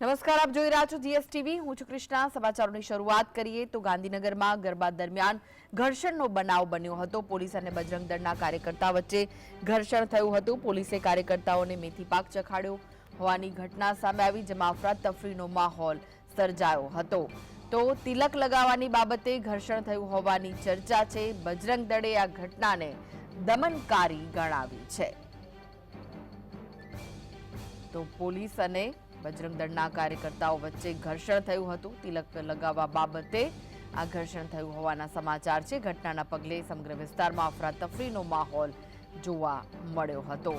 નમસ્કાર, આપ જોઈ રહ્યા છો જીએસટીવી. હું છું કૃષ્ણા. સમાચારોની શરૂઆત કરીએ તો ગાંધીનગરમાં ગરબા દરમિયાન ઘર્ષણનો બનાવ બન્યો હતો. પોલીસ અને બજરંગ દળના કાર્યકર્તા વચ્ચે ઘર્ષણ થયું હતું. પોલીસે કાર્યકર્તાઓને મેથી પાક ચખાડ્યો. હોવાની ઘટના સામે આવી જેમાં અફરાતફરીનો માહોલ સર્જાયો હતો. તો તિલક લગાવવાની બાબતે ઘર્ષણ થયું હોવાની ચર્ચા છે. બજરંગ દળે આ ઘટનાને દમનકારી ગણાવી છે. તો પોલીસ અને બજરંગ દળના કાર્યકર્તાઓ વચ્ચે ઘર્ષણ થયું હતું. તિલક લગાવવા બાબતે આ ઘર્ષણ થયું હોવાના સમાચાર છે. ઘટનાના પગલે સમગ્ર વિસ્તારમાં અફરાતફરીનો માહોલ જોવા મળ્યો હતો.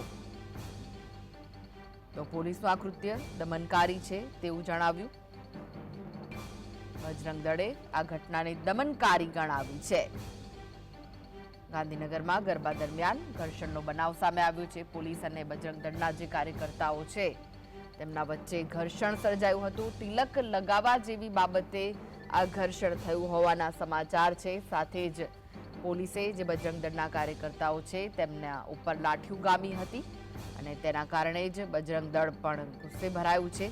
તો પોલીસનું આ કૃત્ય દમનકારી છે તેવું જણાવ્યું. બજરંગ દળે આ ઘટનાને દમનકારી ગણાવી છે. ગાંધીનગરમાં ગરબા દરમિયાન ઘર્ષણનો બનાવ સામે આવ્યો છે. પોલીસ અને બજરંગ દળના જે કાર્યકર્તાઓ છે તેમના વચ્ચે ઘર્ષણ સર્જાયું હતું. તિલક લગાવવા જેવી બાબતે આ ઘર્ષણ થયું હોવાના સમાચાર છે. સાથે જ પોલીસે જે બજરંગ દળના કાર્યકર્તાઓ છે તેમના ઉપર લાઠીઓ ગામી હતી અને તેના કારણે જ બજરંગ દળ પણ ગુસ્સે ભરાયું છે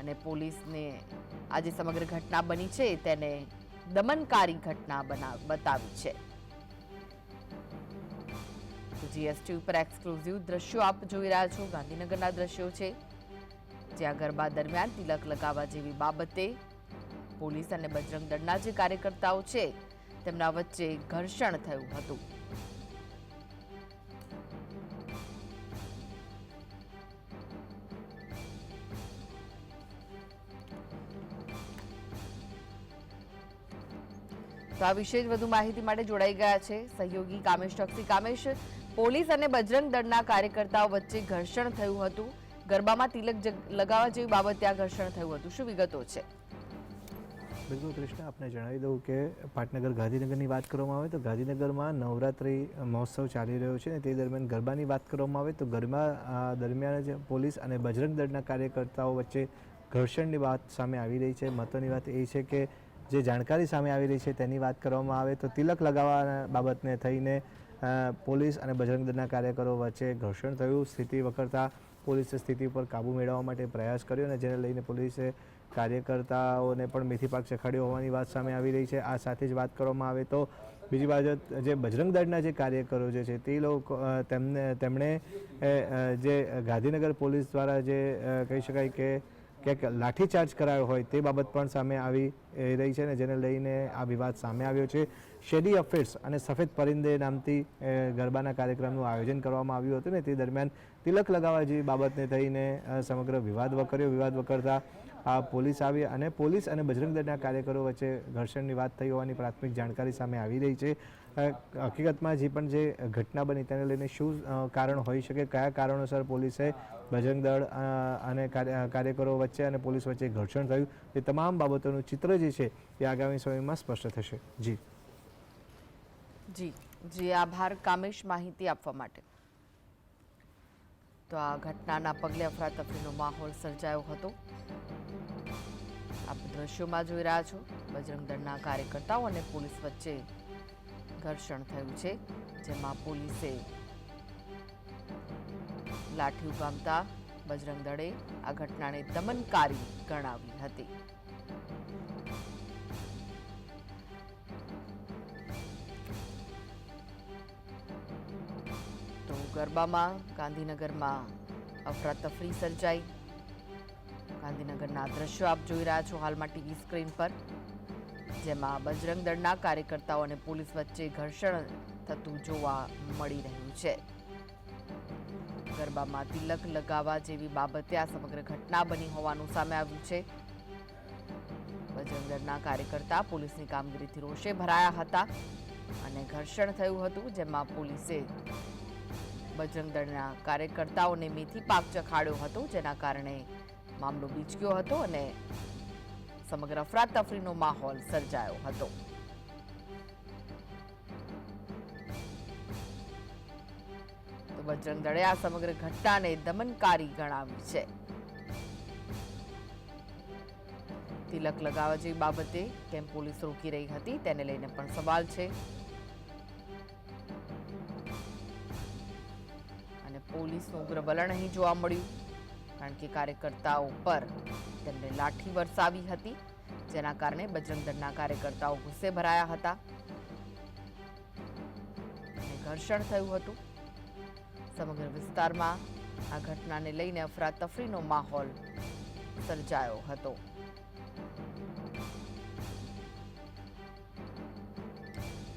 અને પોલીસને આ જે સમગ્ર ઘટના બની છે તેને દમનકારી ઘટના બનાવ બતાવી છે. જીએસટી ઉપર એક્સક્લુઝિવ દ્રશ્યો આપ જોઈ રહ્યા છો. ગાંધીનગરના દ્રશ્યો છે. જ્યાં ગરબા દરમિયાન તિલક લગાવવા જેવી બાબતે પોલીસ અને બજરંગ દળના જે કાર્યકર્તાઓ છે, તેમના વચ્ચે ઘર્ષણ થયું હતું. તો આ વિશે જ વધુ માહિતી માટે જોડાઈ ગયા છે. સહયોગી કામેશ, ટક્સી કામેશ, પોલીસ અને બજરંગ દળના કાર્યકર્તાઓ વચ્ચે ઘર્ષણ થયું હતું. ગરબામાં તિલક લગાવવા જેવી બાબતે ત્યાં ઘર્ષણ થયું હતું. શું વિગતો છે? બિલકુલ, કૃષ્ણ. આપને જણાવી દઉં કે પાટનગર ગાંધીનગરની વાત કરવામાં આવે તો ગાંધીનગરમાં નવરાત્રિ મહોત્સવ ચાલી રહ્યો છે અને તે દરમિયાન ગરબાની વાત કરવામાં આવે તો ગરબા દરમિયાન જ પોલીસ અને બજરંગ દળના કાર્યકર્તાઓ વચ્ચે ઘર્ષણની વાત સામે આવી રહી છે. મહત્વની વાત એ છે કે જે જાણકારી સામે આવી રહી છે તેની વાત કરવામાં આવે તો તિલક લગાવવાના બાબતને થઈને પોલીસ અને બજરંગ દળના કાર્યકરો વચ્ચે ઘર્ષણ થયું. સ્થિતિ વખરતા પોલીસે સ્થિતિ પર કાબૂ મેળવવા માટે પ્રયાસ કર્યો અને જેને લઈને પોલીસે કાર્યકર્તાઓને પણ મેથી પાક ચખાડ્યો હોવાની વાત સામે આવી રહી છે. આ સાથે જ વાત કરવામાં આવે તો બીજી બાજુ જે બજરંગ દળના જે કાર્યકરો જે છે તે લોકો તેમને, તેમણે જે ગાંધીનગર પોલીસ દ્વારા જે કહી શકાય કે ક્યાંક લાઠીચાર્જ કરાયો હોય તે બાબત પણ સામે આવી રહી છે અને જેને લઈને આ વિવાદ સામે આવ્યો છે. શેડી અફેર્સ અને સફેદ પરિંદે નામથી ગરબાના કાર્યક્રમનું આયોજન કરવામાં આવ્યું હતું ને, તે દરમિયાન તિલક લગાવવા જેવી બાબતને થઈને સમગ્ર વિવાદ વકર્યો. વિવાદ વકરતા આ પોલીસ આવી અને પોલીસ અને બજરંગ દળના કાર્યકરો વચ્ચે ઘર્ષણની વાત થઈ હોવાની પ્રાથમિક જાણકારી સામે આવી રહી છે. હકીકતમાં જે પણ જે ઘટના બની તેને લઈને શું કારણ હોઈ શકે, કયા કારણોસર પોલીસે બજરંગ દળ અને કાર્યકરો વચ્ચે અને પોલીસ વચ્ચે ઘર્ષણ થયું એ તમામ બાબતોનું ચિત્ર જે છે એ આગામી સમયમાં સ્પષ્ટ થશે. જી. જી જી, આભાર કામેશ માહિતી આપવા માટે. તો આ ઘટનાના પગલે અફરાતફરીનો માહોલ સર્જાયો હતો. આપ દ્રશ્યોમાં જોઈ રહ્યા છો બજરંગ દળના કાર્યકર્તાઓ અને પોલીસ વચ્ચે ઘર્ષણ થયું છે, જેમાં પોલીસે લાઠી ઉગામતા બજરંગ દળે આ ઘટનાને દમનકારી ગણાવી હતી. તો ગરબામાં ગાંધીનગરમાં અફરાતફરી સર્જાઈ. ગાંધીનગરના દ્રશ્યો આપ જોઈ રહ્યા છો હાલમાં ટીવી સ્ક્રીન પર. જેમાં બજરંગ દળના કાર્યકર્તાઓ અને પોલીસ વચ્ચે ઘર્ષણ થતું જોવા મળી રહ્યું છે. ગરબામાં તિલક લગાવવા જેવી બાબતે આ સમગ્ર ઘટના બની હોવાનું સામે આવ્યું છે. બજરંગ દળના કાર્યકર્તા પોલીસની કામગીરીથી રોષે ભરાયા હતા અને ઘર્ષણ થયું હતું, જેમાં પોલીસે બજરંગ દળના કાર્યકર્તાઓને મેથી પાક ચખાડ્યો હતો, જેના કારણે મામલો બીચક્યો હતો અને સમગ્ર અફરાતફરીનો માહોલ સર્જાયો હતો. બજરંગ દળે આ સમગ્ર ઘટનાને દમનકારી ગણાવી છે. તિલક લગાવવા જેવી બાબતે કેમ પોલીસ રોકી રહી હતી તેને લઈને પણ સવાલ છે. અને પોલીસનું ઉગ્ર વલણ અહીં જોવા મળ્યું. કે કાર્યકર્તાઓ પર તેમણે લાઠી વરસાવી હતી, જેના કારણે બજરંગ દળના કાર્યકર્તાઓ ગુસ્સે ભરાયા હતા. અને ઘર્ષણ થયું હતું. સમગ્ર વિસ્તારમાં આ ઘટનાને લઈને અફરાતફરીનો માહોલ સર્જાયો હતો.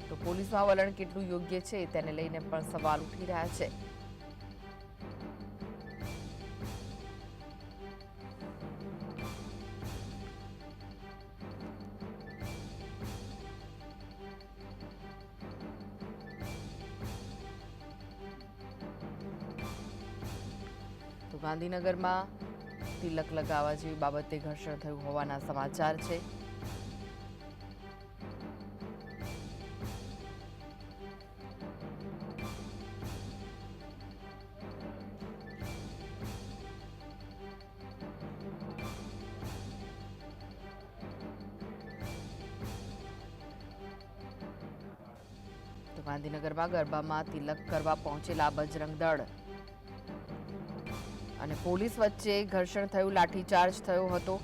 તો પોલીસમાં વલણ કેટલું યોગ્ય છે, તેને લઈને પણ સવાલ ઉઠી રહ્યા છે. ગાંધીનગરમાં તિલક લગાવવા જેવી બાબતે ઘર્ષણ થયું હોવાના સમાચાર છે. ગાંધીનગરમાં ગરબામાં તિલક કરવા પહોંચેલા બજરંગ દળ અને પોલીસ વચ્ચે ઘર્ષણ થયું લાઠીચાર્જ થયો હતો.